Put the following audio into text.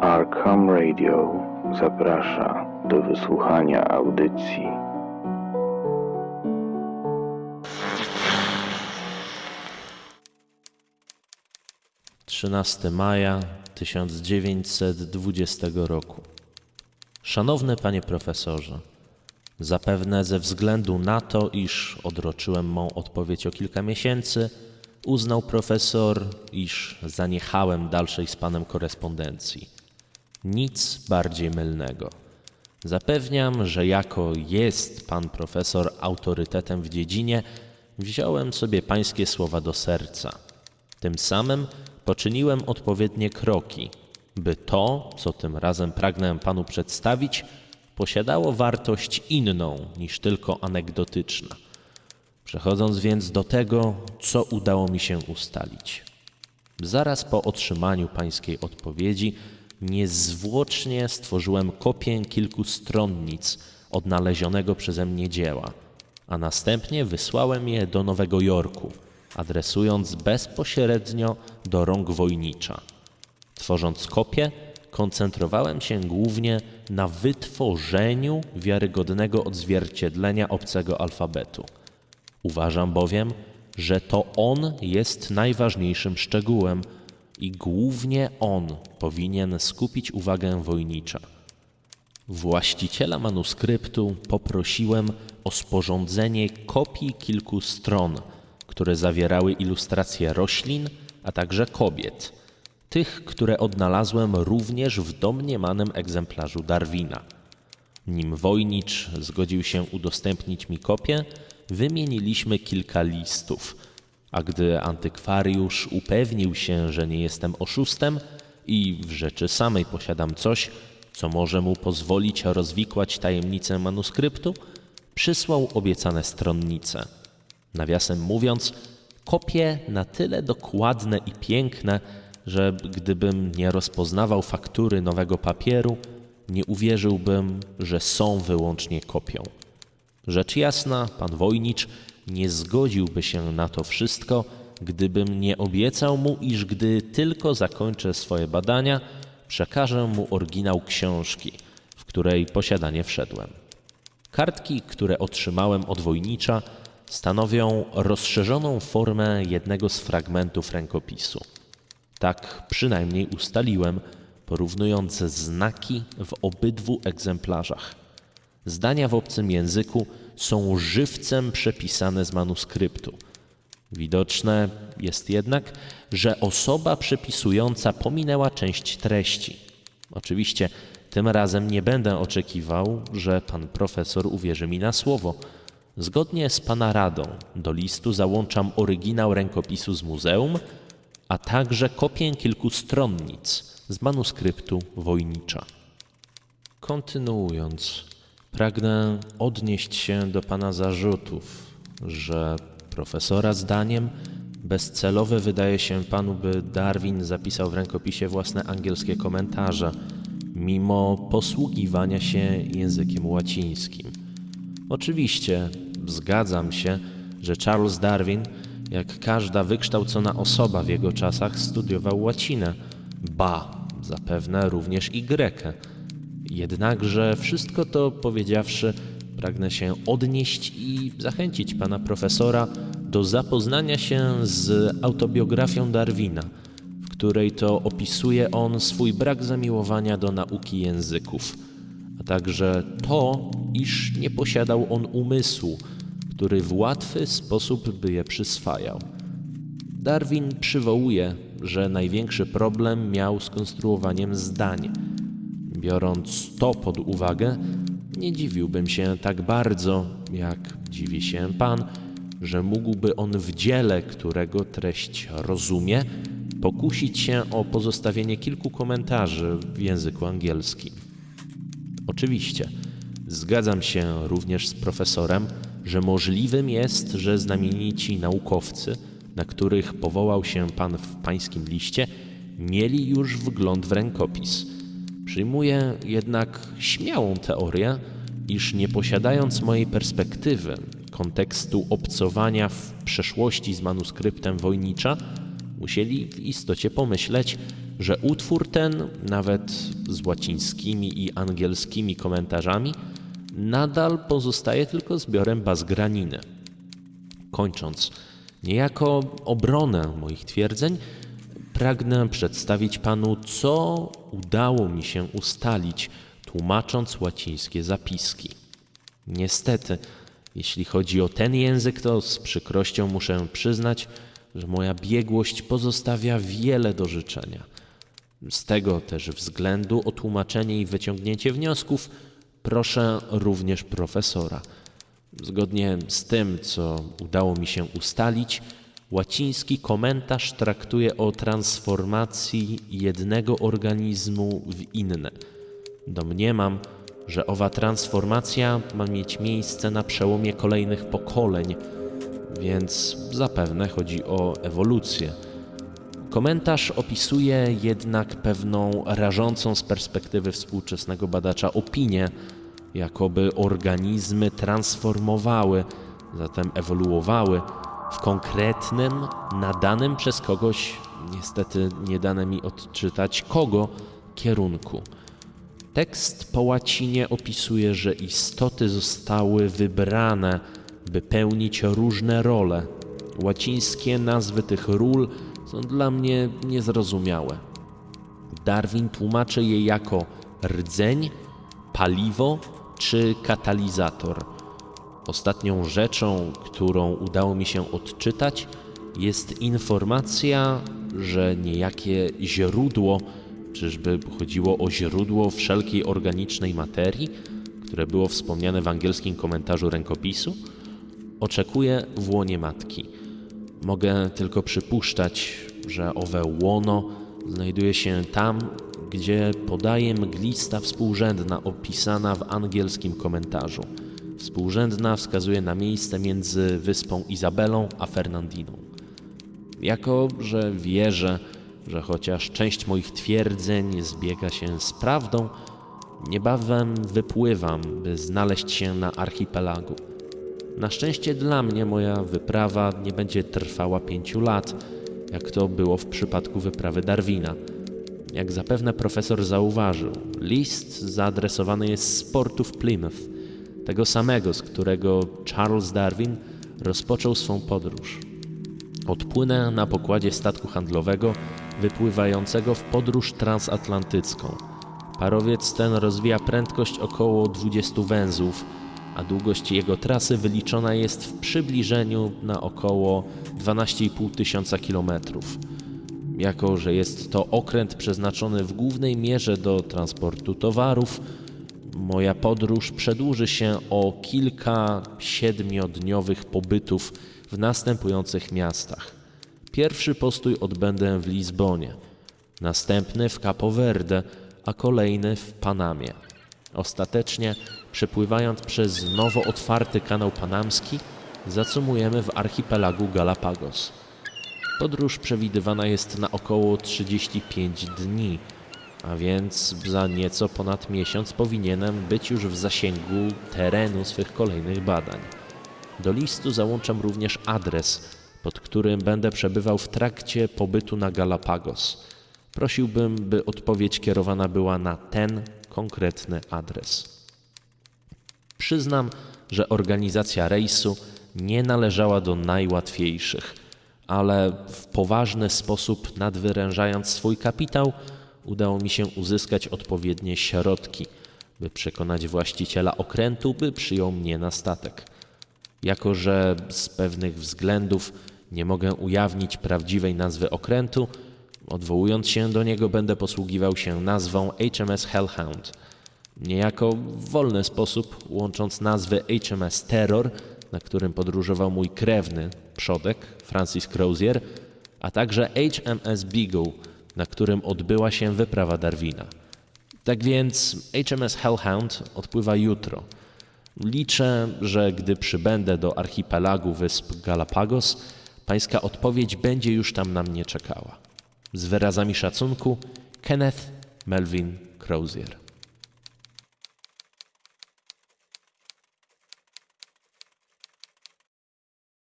Arkham Radio zaprasza do wysłuchania audycji. Trzynasty maja 1920 roku. Szanowny panie profesorze, zapewne ze względu na to, iż odroczyłem mą odpowiedź o kilka miesięcy, uznał profesor, iż zaniechałem dalszej z panem korespondencji. Nic bardziej mylnego. Zapewniam, że jako jest pan profesor autorytetem w dziedzinie, wziąłem sobie pańskie słowa do serca. Tym samym poczyniłem odpowiednie kroki, by to, co tym razem pragnę panu przedstawić, posiadało wartość inną niż tylko anegdotyczna. Przechodząc więc do tego, co udało mi się ustalić. Zaraz po otrzymaniu pańskiej odpowiedzi, niezwłocznie stworzyłem kopię kilku stronnic odnalezionego przeze mnie dzieła, a następnie wysłałem je do Nowego Jorku, adresując bezpośrednio do rąk wojnicza. Tworząc kopię, koncentrowałem się głównie na wytworzeniu wiarygodnego odzwierciedlenia obcego alfabetu. Uważam bowiem, że to on jest najważniejszym szczegółem i głównie on powinien skupić uwagę wojnicza. Właściciela manuskryptu poprosiłem o sporządzenie kopii kilku stron, które zawierały ilustracje roślin, a także kobiet, tych, które odnalazłem również w domniemanym egzemplarzu Darwina. Nim Wojnicz zgodził się udostępnić mi kopię, wymieniliśmy kilka listów, a gdy antykwariusz upewnił się, że nie jestem oszustem i w rzeczy samej posiadam coś, co może mu pozwolić rozwikłać tajemnicę manuskryptu, przysłał obiecane stronnice. Nawiasem mówiąc, kopie na tyle dokładne i piękne, że gdybym nie rozpoznawał faktury nowego papieru, nie uwierzyłbym, że są wyłącznie kopią. Rzecz jasna, pan Wojnicz nie zgodziłby się na to wszystko, gdybym nie obiecał mu, iż gdy tylko zakończę swoje badania, przekażę mu oryginał książki, w której posiadanie wszedłem. Kartki, które otrzymałem od Wojnicza, stanowią rozszerzoną formę jednego z fragmentów rękopisu. Tak przynajmniej ustaliłem, porównując znaki w obydwu egzemplarzach. Zdania w obcym języku są żywcem przepisane z manuskryptu. Widoczne jest jednak, że osoba przepisująca pominęła część treści. Oczywiście tym razem nie będę oczekiwał, że pan profesor uwierzy mi na słowo. Zgodnie z pana radą do listu załączam oryginał rękopisu z muzeum, a także kopię kilku stronnic z manuskryptu Wojnicza. Kontynuując, pragnę odnieść się do pana zarzutów, że profesora zdaniem bezcelowe wydaje się panu, by Darwin zapisał w rękopisie własne angielskie komentarze, mimo posługiwania się językiem łacińskim. Oczywiście zgadzam się, że Charles Darwin, jak każda wykształcona osoba w jego czasach, studiował łacinę, ba, zapewne również i grekę. Jednakże wszystko to powiedziawszy, pragnę się odnieść i zachęcić pana profesora do zapoznania się z autobiografią Darwina, w której to opisuje on swój brak zamiłowania do nauki języków, a także to, iż nie posiadał on umysłu, który w łatwy sposób by je przyswajał. Darwin przywołuje, że największy problem miał z konstruowaniem zdań. Biorąc to pod uwagę, nie dziwiłbym się tak bardzo, jak dziwi się Pan, że mógłby on w dziele, którego treść rozumie, pokusić się o pozostawienie kilku komentarzy w języku angielskim. Oczywiście, zgadzam się również z profesorem, że możliwym jest, że znamienici naukowcy, na których powołał się Pan w Pańskim liście, mieli już wgląd w rękopis. Przyjmuję jednak śmiałą teorię, iż nie posiadając mojej perspektywy, kontekstu obcowania w przeszłości z manuskryptem Wojnicza, musieli w istocie pomyśleć, że utwór ten, nawet z łacińskimi i angielskimi komentarzami, nadal pozostaje tylko zbiorem baz graniny. Kończąc, niejako obronę moich twierdzeń, pragnę przedstawić panu, co udało mi się ustalić, tłumacząc łacińskie zapiski. Niestety, jeśli chodzi o ten język, to z przykrością muszę przyznać, że moja biegłość pozostawia wiele do życzenia. Z tego też względu o tłumaczenie i wyciągnięcie wniosków proszę również profesora. Zgodnie z tym, co udało mi się ustalić, łaciński komentarz traktuje o transformacji jednego organizmu w inny. Domniemam, że owa transformacja ma mieć miejsce na przełomie kolejnych pokoleń, więc zapewne chodzi o ewolucję. Komentarz opisuje jednak pewną rażącą z perspektywy współczesnego badacza opinię, jakoby organizmy transformowały, zatem ewoluowały konkretnym, nadanym przez kogoś, niestety nie dane mi odczytać kogo, kierunku. Tekst po łacinie opisuje, że istoty zostały wybrane, by pełnić różne role. Łacińskie nazwy tych ról są dla mnie niezrozumiałe. Darwin tłumaczy je jako rdzeń, paliwo czy katalizator. Ostatnią rzeczą, którą udało mi się odczytać, jest informacja, że niejakie źródło, czyżby chodziło o źródło wszelkiej organicznej materii, które było wspomniane w angielskim komentarzu rękopisu, oczekuje w łonie matki. Mogę tylko przypuszczać, że owe łono znajduje się tam, gdzie podaje mglista współrzędna opisana w angielskim komentarzu. Współrzędna wskazuje na miejsce między wyspą Izabelą a Fernandiną. Jako, że wierzę, że chociaż część moich twierdzeń zbiega się z prawdą, niebawem wypływam, by znaleźć się na archipelagu. Na szczęście dla mnie moja wyprawa nie będzie trwała pięciu lat, jak to było w przypadku wyprawy Darwina. Jak zapewne profesor zauważył, list zaadresowany jest z portu w Plymouth, tego samego, z którego Charles Darwin rozpoczął swą podróż. Odpłynę na pokładzie statku handlowego wypływającego w podróż transatlantycką. Parowiec ten rozwija prędkość około 20 węzłów, a długość jego trasy wyliczona jest w przybliżeniu na około 12,5 tysiąca kilometrów. Jako, że jest to okręt przeznaczony w głównej mierze do transportu towarów, moja podróż przedłuży się o kilka siedmiodniowych pobytów w następujących miastach. Pierwszy postój odbędę w Lizbonie, następny w Capo Verde, a kolejny w Panamie. Ostatecznie, przepływając przez nowo otwarty kanał panamski, zacumujemy w archipelagu Galapagos. Podróż przewidywana jest na około 35 dni, a więc za nieco ponad miesiąc powinienem być już w zasięgu terenu swych kolejnych badań. Do listu załączam również adres, pod którym będę przebywał w trakcie pobytu na Galapagos. Prosiłbym, by odpowiedź kierowana była na ten konkretny adres. Przyznam, że organizacja rejsu nie należała do najłatwiejszych, ale w poważny sposób nadwyrężając swój kapitał, udało mi się uzyskać odpowiednie środki, by przekonać właściciela okrętu, by przyjął mnie na statek. Jako, że z pewnych względów nie mogę ujawnić prawdziwej nazwy okrętu, odwołując się do niego, będę posługiwał się nazwą HMS Hellhound. Niejako w wolny sposób, łącząc nazwy HMS Terror, na którym podróżował mój krewny, przodek Francis Crozier, a także HMS Beagle, na którym odbyła się wyprawa Darwina. Tak więc HMS Hellhound odpływa jutro. Liczę, że gdy przybędę do archipelagu wysp Galapagos, pańska odpowiedź będzie już tam na mnie czekała. Z wyrazami szacunku, Kenneth Melvin Crozier.